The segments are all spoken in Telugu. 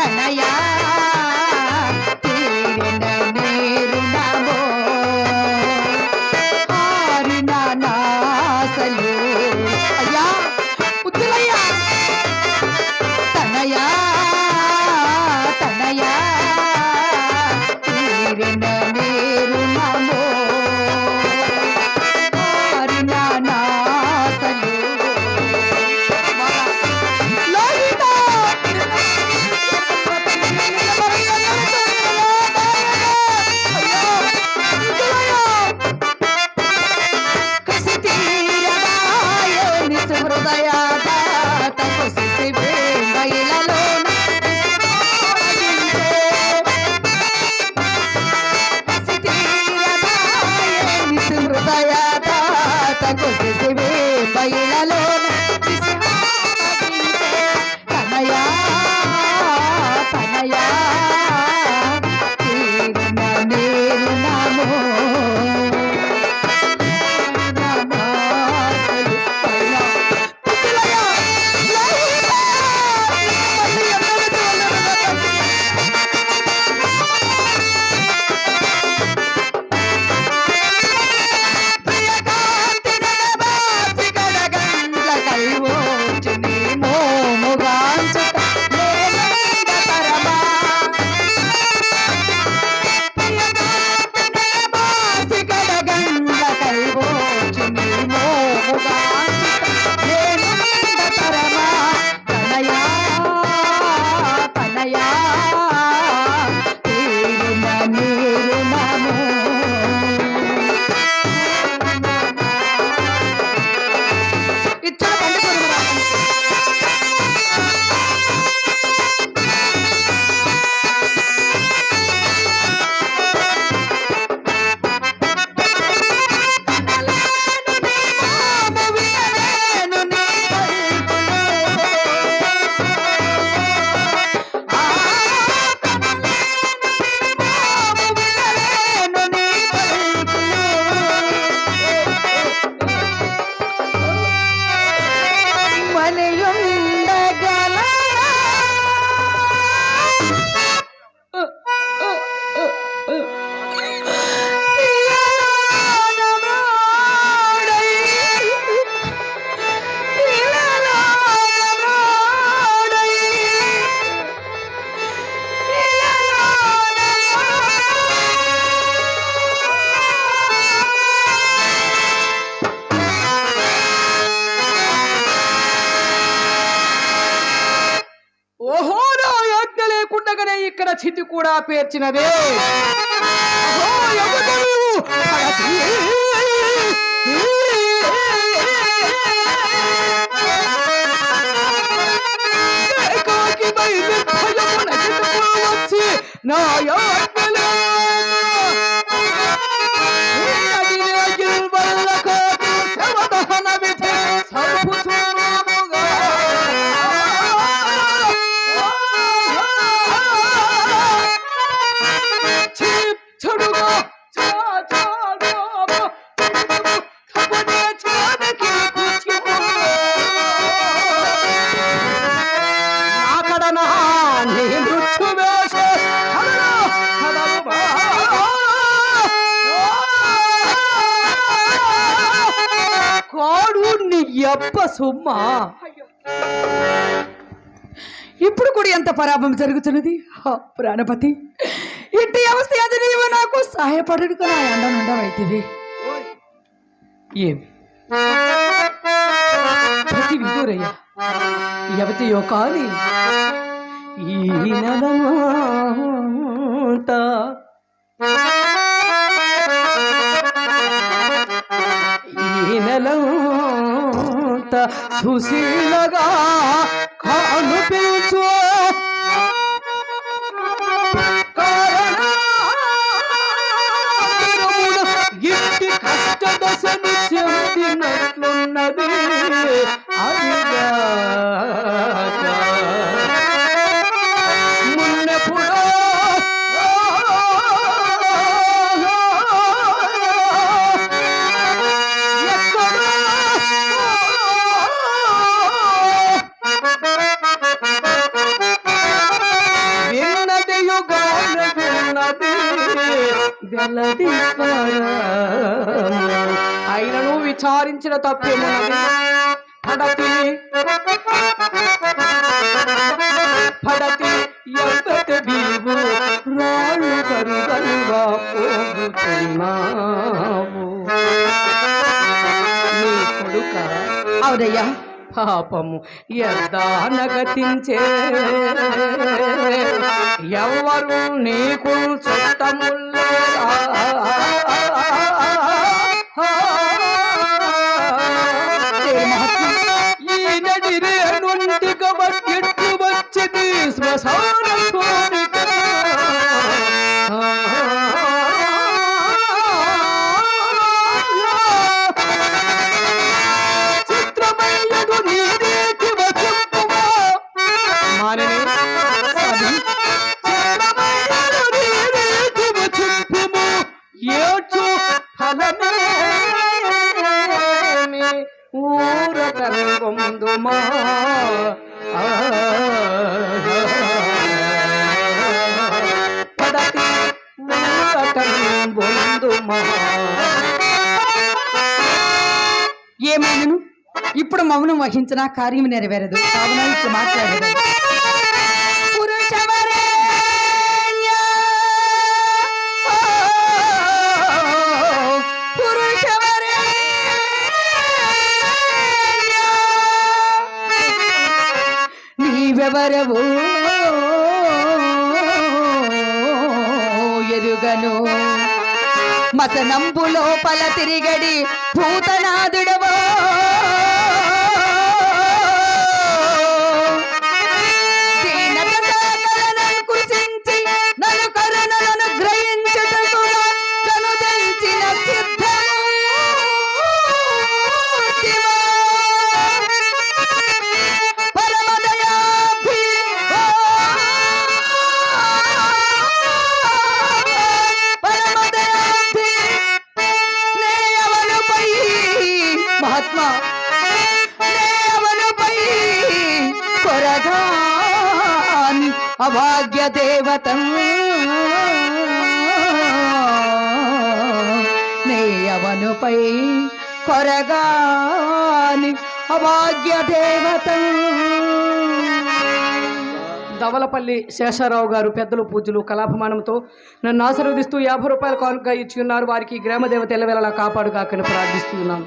ತನಯಾ చితి కూడా పేర్చినదే అహో, సుమ్మా ఇప్పుడు కూడా ఎంత పరాభం జరుగుతున్నది? హా, ప్రాణపతి. ఇంటి అవస్థ అది నీవు నాకు సహాయపడుకు నా ఎండనుండవైతివి ఏమి? ప్రతి విదూరయ్య యవతియో కాని ఈ నెలమంతా సుశీలగా ఎల్లదీశ్వరము. అయినను విచారించిన తప్పేమున్నది పడతి. పడతి ఎంతటి బీవు రాళ్ళు కరుగలుగా పోగుతున్నావు నీ కొడుక? అవునయ్యా. పాపము ఎద్దానగతించే ఎవరు నీకు చుట్టముల్లేరా ఈ నడి రే మౌనం వహించిన కార్యం నెరవేరదు. కావున ఇప్పుడు మాట్లాడదు. పురుషవరేణ్య, పురుషవరేణ్య, నీవెవరవు? ఎరుగను. మసనంబు లోపల తిరిగడి భూతనాదుడవో కొరగాని అభాగ్య దేవతం దవలపల్లి శేషారావు గారు పెద్దలు పూజలు కళాభిమానంతో నన్ను ఆశీర్వదిస్తూ యాభై రూపాయల కానుక ఇచ్చి ఉన్నారు వారికి గ్రామ దేవత ఎల్లవేళలా కాపాడు కాకని ప్రార్థిస్తున్నాను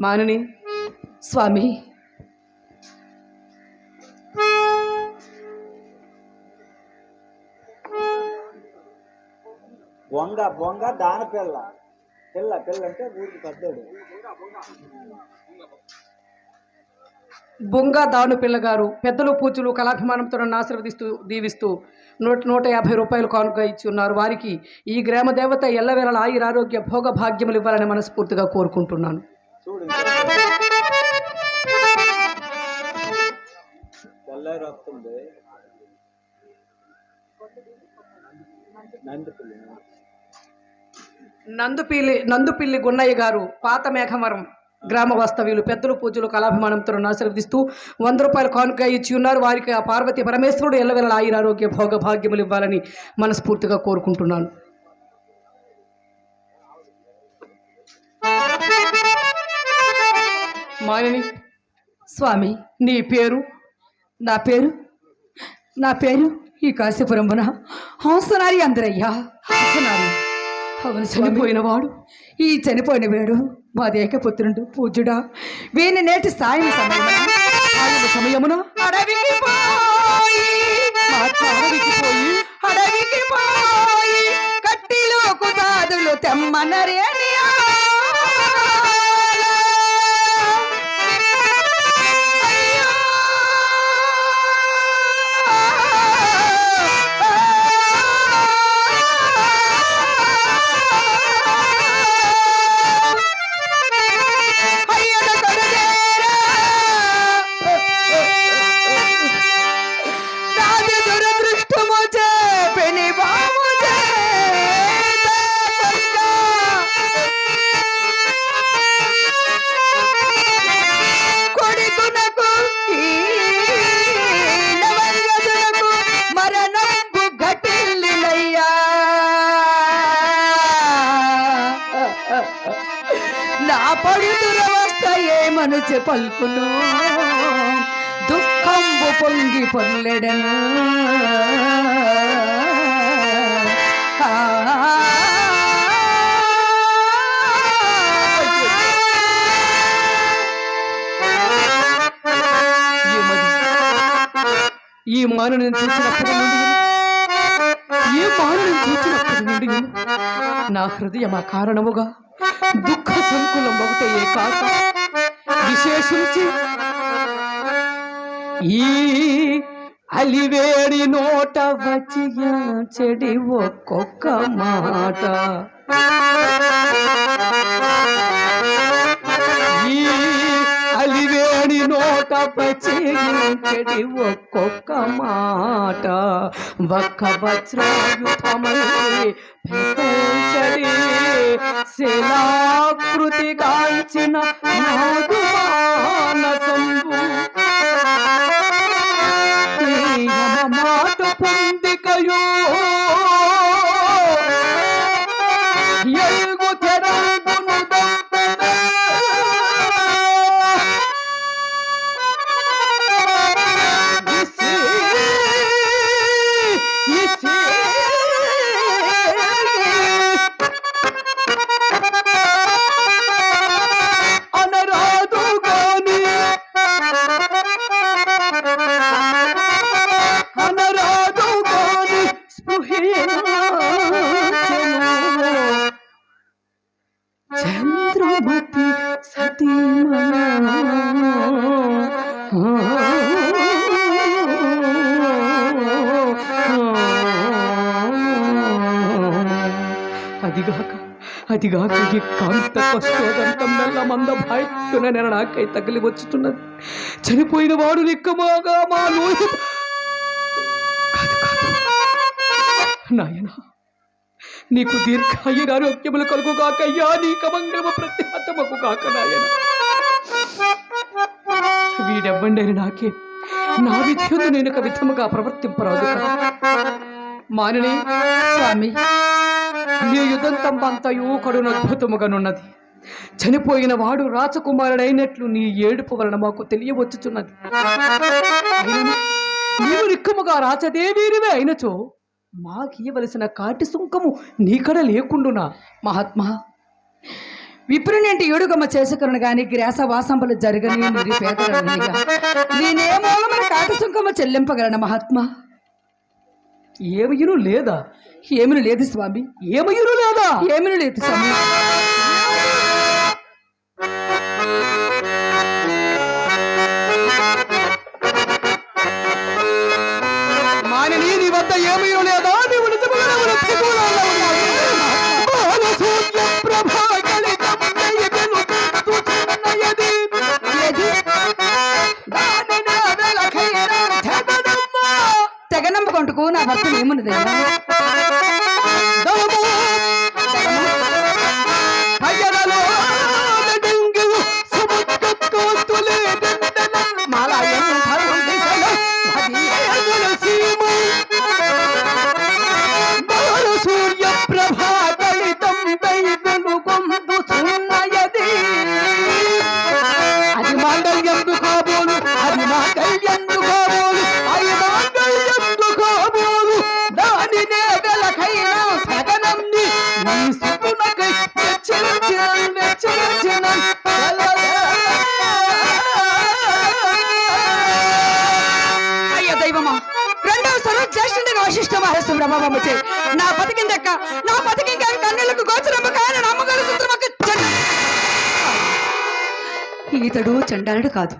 మానని స్వామి. బొంగ బొంగ దాన పిల్ల పిల్ల పిల్ల అంటే పెద్దోడు. బొంగ దాను పిల్లగారు పెద్దలు పూజలు కళాభిమానంతో నన్ను ఆశీర్వదిస్తూ దీవిస్తూ నూట నూట యాభై రూపాయలు కానుక ఇచ్చి ఉన్నారు వారికి ఈ గ్రామ దేవత ఎల్లవేళల ఆయురారోగ్య భోగ భాగ్యములు ఇవ్వాలని మనస్ఫూర్తిగా కోరుకుంటున్నాను. నందుపిల్లి నందుపిల్లి గున్నయ్య గారు పాత మేఘవరం గ్రామ వాస్తవ్యులు పెద్దలు పూజలు కళాభిమానంతో ఆశీర్వదిస్తూ వంద రూపాయల కానుక ఇచ్చి ఉన్నారు. వారికి ఆ పార్వతి పరమేశ్వరుడు ఎల్లవెల్ల ఆయురారోగ్య భోగ భాగ్యములు ఇవ్వాలని మనస్ఫూర్తిగా కోరుకుంటున్నాను. మాయని స్వామి నీ పేరు? నా పేరు? నా పేరు ఈ కాశీపురమున హంసనారి అందరయ్యా. హంసనారి. అవును స్వామి. చనిపోయిన వాడు. ఈ చనిపోయిన వేడు. మా దేకపుత్రుడు పూజ్యుడా వీని నేటి సాయం సమయమున సమయమున అడవికి పోయి అడవికి పోయి అడవికి పోయి కట్టిలో కుదాదులు తెమ్మనరేనియా. అనుచే పల్పును దుఃఖంబు పొంగి పొల్లెడను ఏమది? ఈ మానవుని చూసినప్పటి నుండి ఈ మానవుని చూసినప్పటి నుండి నా హృదయం ఆ కారణముగా సంకులం ఒకటే కాక విశేషించి ఈ అలివేడి నోట వచ్చి చెడి ఒక్కొక్క మాట. ఈ నోట పచేడి ఒక్కొక్క మాట. ఒక్క వజ్రాయుధమై పెకల్చడి శిలాకృతి కాల్చిన నాగు మాట పొందికయో భాయ్యున నేను నాకై తగిలి వచ్చుతున్నది చనిపోయిన వాడు నిక్కమాగా మా లోహిత కాదు నీకు దీర్ఘాయుర ఆరోగ్యములు కలుగు కాకయ్యా నీ కమంగళము ప్రత్యాతమకు కాక నాయన. వీడెవ్వండి నాకే నా విద్యుత్ నేను ఒక విధముగా ప్రవర్తింపరాదు కదా. మానని స్వామి నీ యుద్ధంతం అంతయు కడును అద్భుతముగానున్నది చనిపోయిన వాడు రాజకుమారుడైనట్లు నీ ఏడుపు వలన మాకు తెలియవచ్చుచున్నది. నీవు నిక్కముగా రాచదేవీరివే అయినచో మాకియవలసిన కాటి సుంకము నీకడ లేకుండునా? మహాత్మా విప్రునేంటి ఏడుగమ్మ చేసుకును గాని గ్రాస వాసంపలు జరగని నేనే మూలమైన కాటు సుంకమ్మ చెల్లింపగలను మహాత్మా. ఏమయ్యను లేదా? ఏమిని లేదు స్వామి. ఏమయ్యను లేదా? ఏమిని లేదు స్వామి. ఏమీ లేదా? వెలకైన తెగడమ్మ. తెగనమ్మకొంటుకు నా భర్త ఏమున్నది బతికిందక్క నా బతికి కన్నులకు గోచరము కాని నా అమ్మగారు సూత్రమక్క ఈతడు చండాలుడు కాదు.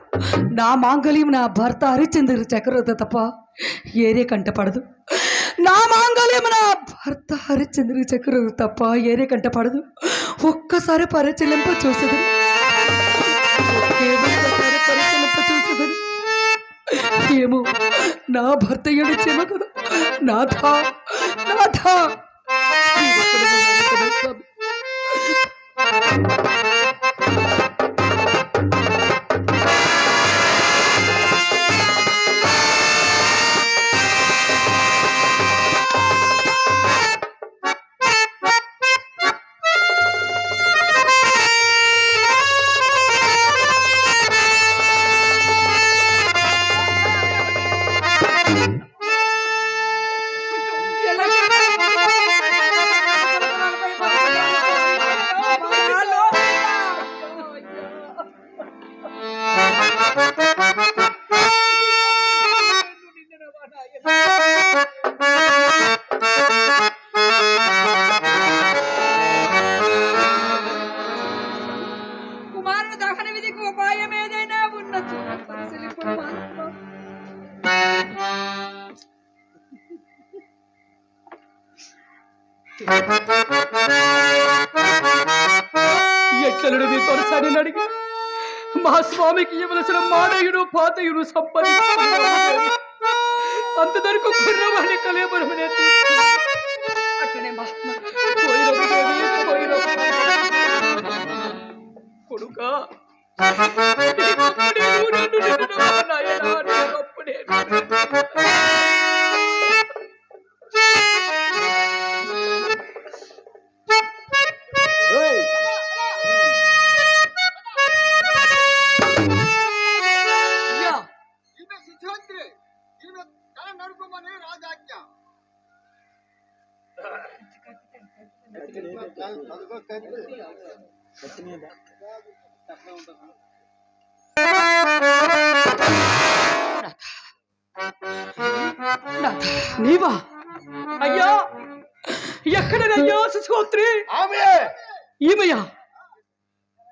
నా మాంగళ్యం నా భర్త హరిచంద్ర చక్రవర్తి తప్ప ఏరే కంటపడదు నా మాంగళ్యం నా భర్త హరిచంద్ర చక్రవర్తి తప్ప ఏరే కంటపడదు ఒక్కసారి పరిచలింప చూసదు. ఏమో నా భర్త ఏడుచేమో కదా. నాథా నాథా. నీ ఎట్లనుడు మీ కొరసాని అడిగి? మా స్వామికి ఇవ్వలసిన మానయుడు పాతయుడు సంపాదించుకున్నాడు. అంత కుర్రవాణి కలేబరమనే అట్లనే మహాత్మ కొడుకా ఇప్పుడే ఈమె తల నడుపుమని రాజాజ్ఞ. నీవా? అయ్యా! ఎక్కడనయ్యా శిశుహోత్రి ఆమె! ఈమెయా?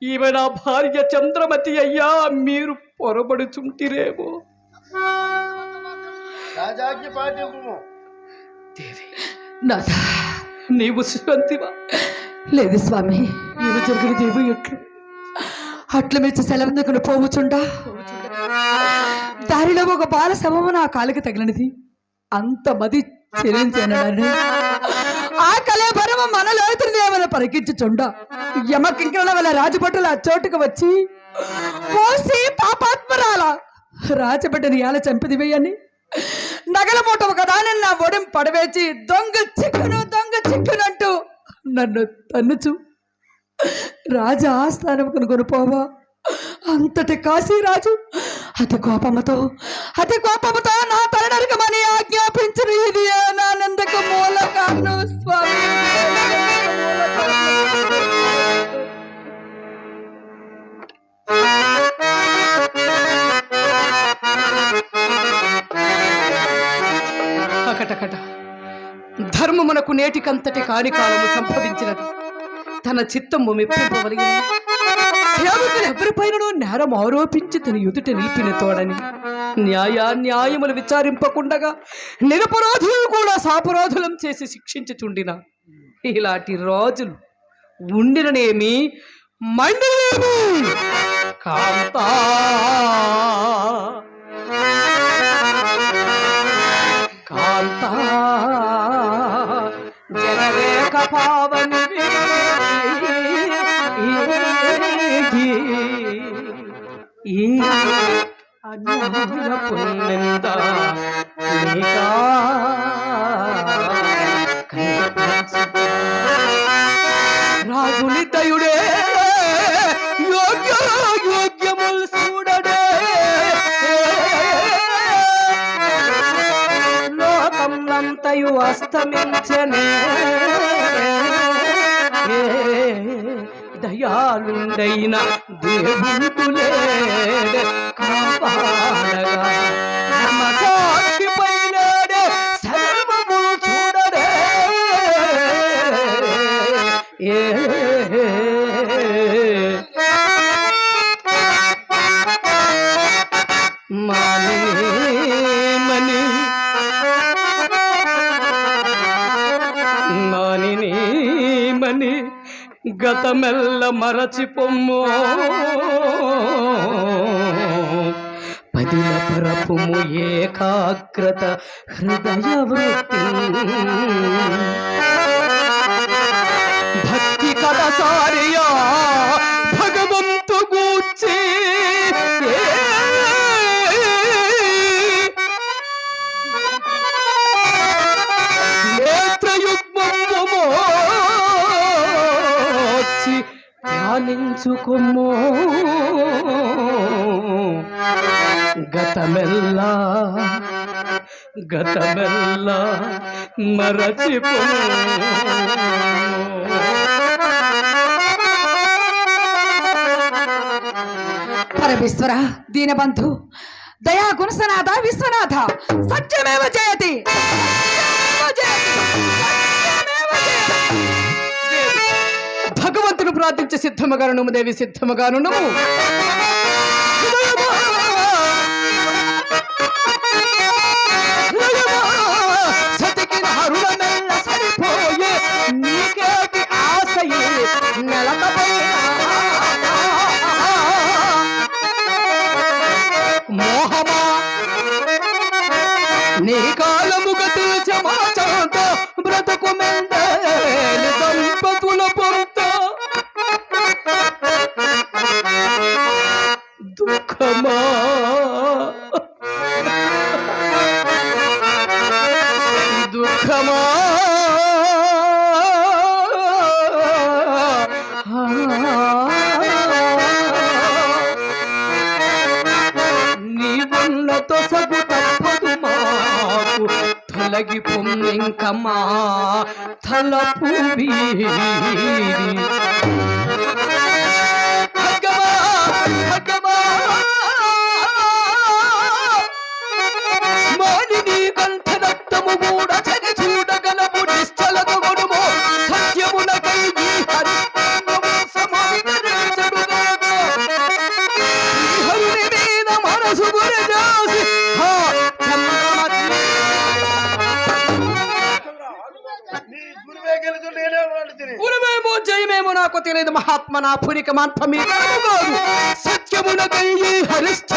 ఈమె నా భార్య చంద్రమతి అయ్యా మీరు పొరబడుచుంటిరేమో. రాజాజ్ఞ పాటింపు దేవి. నాథ నీవు లేదు స్వామి ఏమి జరిగిన దేవు ఎట్లు? అట్ల మెచ్చి సెలవుందుకుని పోవుచుండా? దారిలో ఒక బాల శవము నా కాలికి తగిలినది. అంత మది చెల్లించానని ఆ కలేబరము మనలో ఏమైనా పరికించుచుండ? యమకింకరణ వల్ల రాజభటులు ఆ చోటుకు వచ్చి పోసి పాపాత్మరాల రాజబిడ్డని ఎలా చంపిది నగలమూట నగల మూట నా ఒడిం పడవేచి దొంగ చిక్కును దొంగ చిక్కునంటూ నన్ను తన్నుచు. రాజా ఆస్థానం కొనుపోవా? అంతటి కాశీరాజు అతి కోపముతో అతి కోపముతో నా తల ఆజ్ఞాపించిన. ఇది నా నందకు మూల కారణం స్వామి. మనకు నేటికంతటి కానికాలము సంభవించినది. తన చిత్తము మెప్పింపవలిగిన సేవకులు ఎవరిపైనను నేరం ఆరోపించి తన ఎదుట నిలిపిన తోడని. న్యాయ న్యాయములు విచారింపకుండగా నిరపరాధులను కూడా సాపరాధులం చేసి శిక్షించుచుండిన. ఇలాంటి రాజులు ఉండిననేమి మండినేమి కాంతా. కాంతా. జనరేఖ పావని ఈ పుణ్యంద రాజుని అస్తమించనే దయాలుండైన దేవుడులే కాపాడగా. నమ్మకో గతమెల్ల మరచి పొమ్ము పదిల పరపుము ఏకాగ్రత హృదయ వృత్తి భక్తి కథ సారియా ధ్యానించుకుము. గతమెల్లా గతమెల్లా మరచిపు పరమేశ్వర దీనబంధు దయా గుణసనాథ విశ్వనాథ సత్యమేవ జయతి. జయతి. భగవంతుడు ప్రార్థించి సిద్ధముగా నువ్వు దేవి సిద్ధముగాను నువ్వు తలగి పొందింకమా తలపు మోని నీ గంధ కూడా आत्मना फुरी कमान फमी सत्य मुन गई हरिष्ठ